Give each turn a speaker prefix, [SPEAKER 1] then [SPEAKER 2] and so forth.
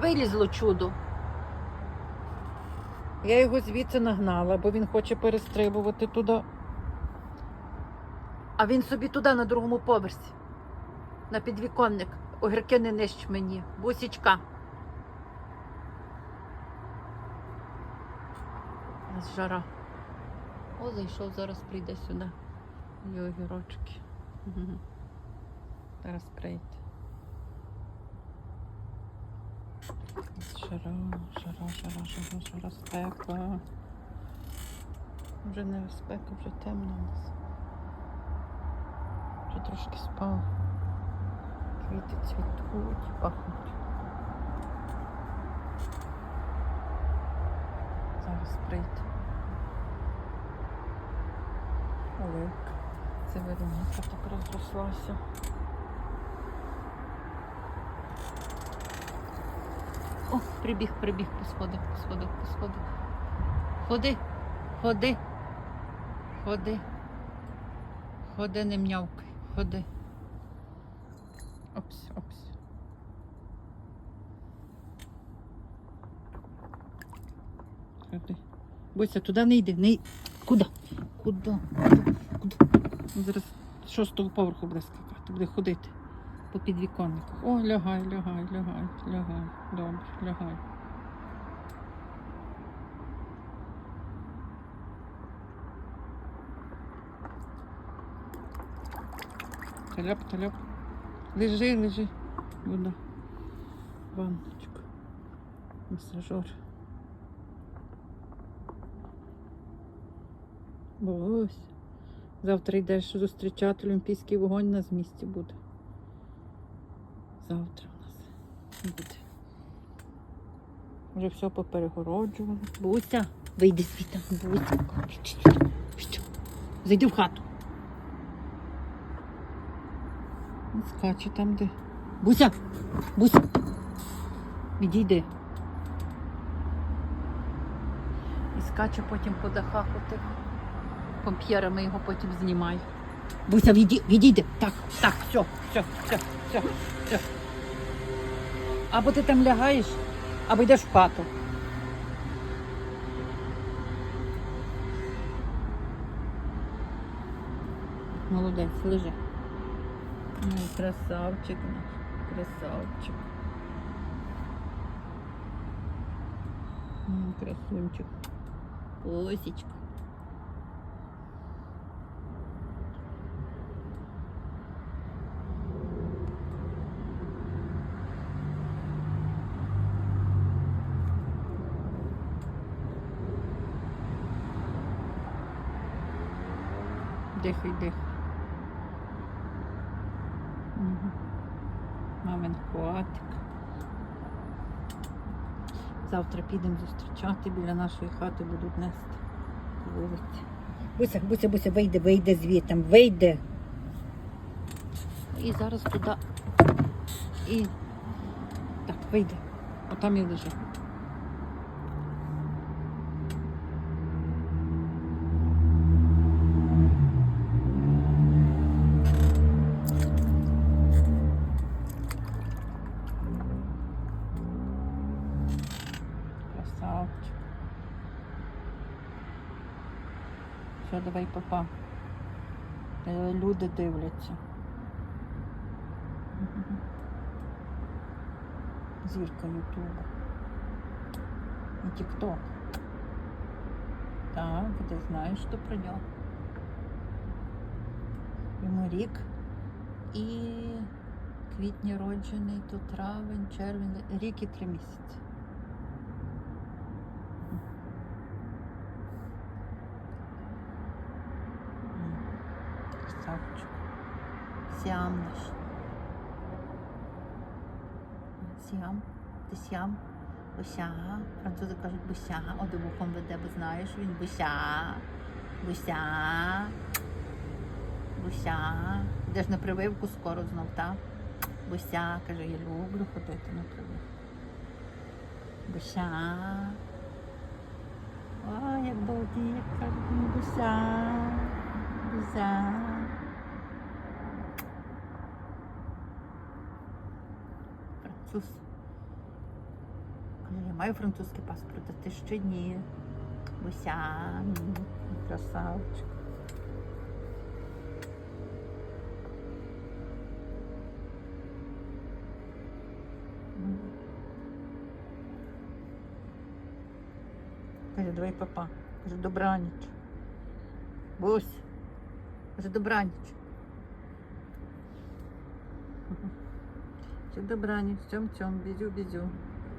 [SPEAKER 1] Вилізло чудо. Я його звідси нагнала, бо він хоче перестрибувати туди. А він собі туди на другому поверсі. На підвіконник. Огірки не нищ мені. Бусічка. У нас жара. О, зайшов, зараз прийде сюди. І огірочки. Зараз прийде. Жара, жара, жара, жара, жара, спека. Вже не спека, вже темно у нас. Вже трошки спало. Квіти цвітуть, пахнуть. Зараз прийде. Оливка. Це Вероніка так розрослася. О, прибіг, прибіг по сходах, по сходах, по сходах. Ходи, ходи, ходи. Ходи, не м'явкай, ходи. Опс, опс. Ходи. Буся, туди не йди, не йди. Куди? Куди? Куди? Зараз шостого поверху буде скакати, буде ходити по підвіконниках. О, лягай, лягай, лягай, лягай. Добре, лягай. Таляп, таляп. Лежи, лежи. Вода. Ванночка. Масажер. Ось. Завтра йдеш зустрічати Олімпійський вогонь на місці буде. Завтра у нас буде. Вже все поперегороджували. Буся, вийди звідти, Буся. Що? Зайди в хату. Скаче там, де. Буся! Буся! Відійди. І скаче потім по дахах отих. Комп'єрами його потім знімаю. Буся, відій, відійди. Так, так, все, все, все, все, все. Або ти там лягаєш, або йдеш в хату. Молодець, лежи. Ну, красавчик наш, красавчик. М, Красунчик. Осечка. Дихай, дихай. Мгм. Мамин котик. Завтра підемо зустрічати біля нашої хати будуть нести вулиці. Буся, Буся, Буся, вийде, вийде звітом, вийде. І зараз туди. І так, вийде. Отам і лежить. Красавчик. Все, давай, папа. Е, Люди дивляться. Зірка Ютуба. І Тікток. Так, ти знаєш, що про нього. Йому рік і квітні роджений, то травень, червень, рік і три місяці. Красавчик. Сіам наш. Сіам. Ти сіам. Буся. Французи кажуть буся. Одобухом веде, бо знаєш, він буся. Буся. Буся. Йдеш на прививку скоро знов, так? Буся, каже, я люблю ходити на прививку. Буся. Ой, як балдіє, каже, буся. Буся. Француз. маю французький паспорт, а ти ще ні. Буся, красавчик. Каже, давай папа. Каже, добраніч. Бусь. Каже, добраніч. Добраніч. Цьом-цьом, бізю-бізю.